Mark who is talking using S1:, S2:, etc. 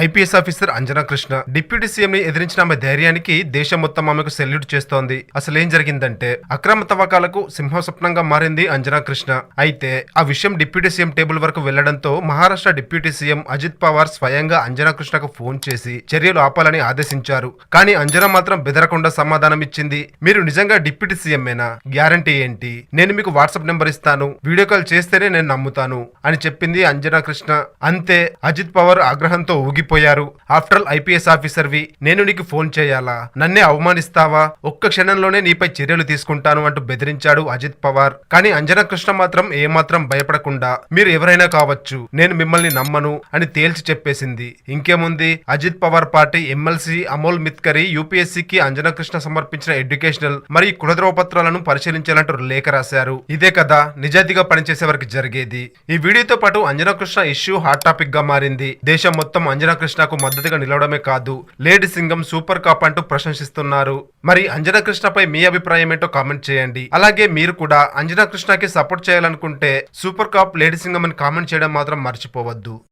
S1: IPS officer Anjana Krishna deputy CM ని ఎదిరించిన ఆమె ధైర్యానికి దేశం మొత్తం ఆమెకు సెల్యూట్ చేస్తోంది. అసలు ఏం జరిగిందంటే అక్రమ తవ్వకాలకు సింహస్వప్నంగా మారింది అంజనా కృష్ణ. అయితే ఆ విషయం డిప్యూటీ సీఎం టేబుల్ వరకు వెళ్ళడంతో మహారాష్ట్ర డిప్యూటీ సీఎం అజిత్ పవార్ స్వయంగా అంజనా కృష్ణకు ఫోన్ చేసి చర్యలు ఆపాలని ఆదేశించారు. కానీ అంజనా మాత్రం బెదరకుండా సమాధానం ఇచ్చింది. మీరు నిజంగా డిప్యూటీ సీఎంఏనా గ్యారంటీ ఏంటి? నేను మీకు వాట్సాప్ నెంబర్ ఇస్తాను. వీడియో కాల్ చేస్తేనే నేను నమ్ముతాను అని చెప్పింది అంజనా కృష్ణ. అంతే అజిత్ పవార్ ఆగ్రహంతో ఊగి ఊగిపోయారు ఆఫ్టర్ ఆల్ ఐపీఎస్ ఆఫీసర్ వి నేను నీకు ఫోన్ చేయాలా? నన్నే అవమానిస్తావా? ఒక్క క్షణంలోనే నీపై చర్యలు తీసుకుంటాను అంటూ బెదిరించాడు అజిత్ పవార్. కానీ అంజనా కృష్ణ మాత్రం ఏమాత్రం భయపడకుండా మీరు ఎవరైనా కావచ్చు నేను మిమ్మల్ని నమ్మను అని తేల్చి చెప్పేసింది. ఇంకేముంది? అజిత్ పవార్ పార్టీ ఎమ్మెల్సీ అమోల్ మిత్కరి యూపీఎస్సీకి అంజనా కృష్ణ సమర్పించిన ఎడ్యుకేషనల్ మరియు కులద్రోవ పత్రాలను పరిశీలించాలంటూ లేఖ రాశారు. ఇదే కదా నిజాయితీగా పనిచేసే వారికి జరిగేది. ఈ వీడియోతో పాటు అంజనా కృష్ణ ఇష్యూ హాట్ టాపిక్గా మారింది. దేశం మొత్తం అంజనా కృష్ణకు మద్దతుగా నిలవడమే కాదు లేడి సింగం సూపర్ కాప్ అంటూ ప్రశంసిస్తున్నారు. మరి అంజనకృష్ణపై మీ అభిప్రాయం ఏంటో కామెంట్ చేయండి. అలాగే మీరు కూడా అంజనకృష్ణకి సపోర్ట్ చేయాలనుకుంటే సూపర్ కాప్ లేడి సింగం అని కామెంట్ చేయడం మాత్రం మర్చిపోవద్దు.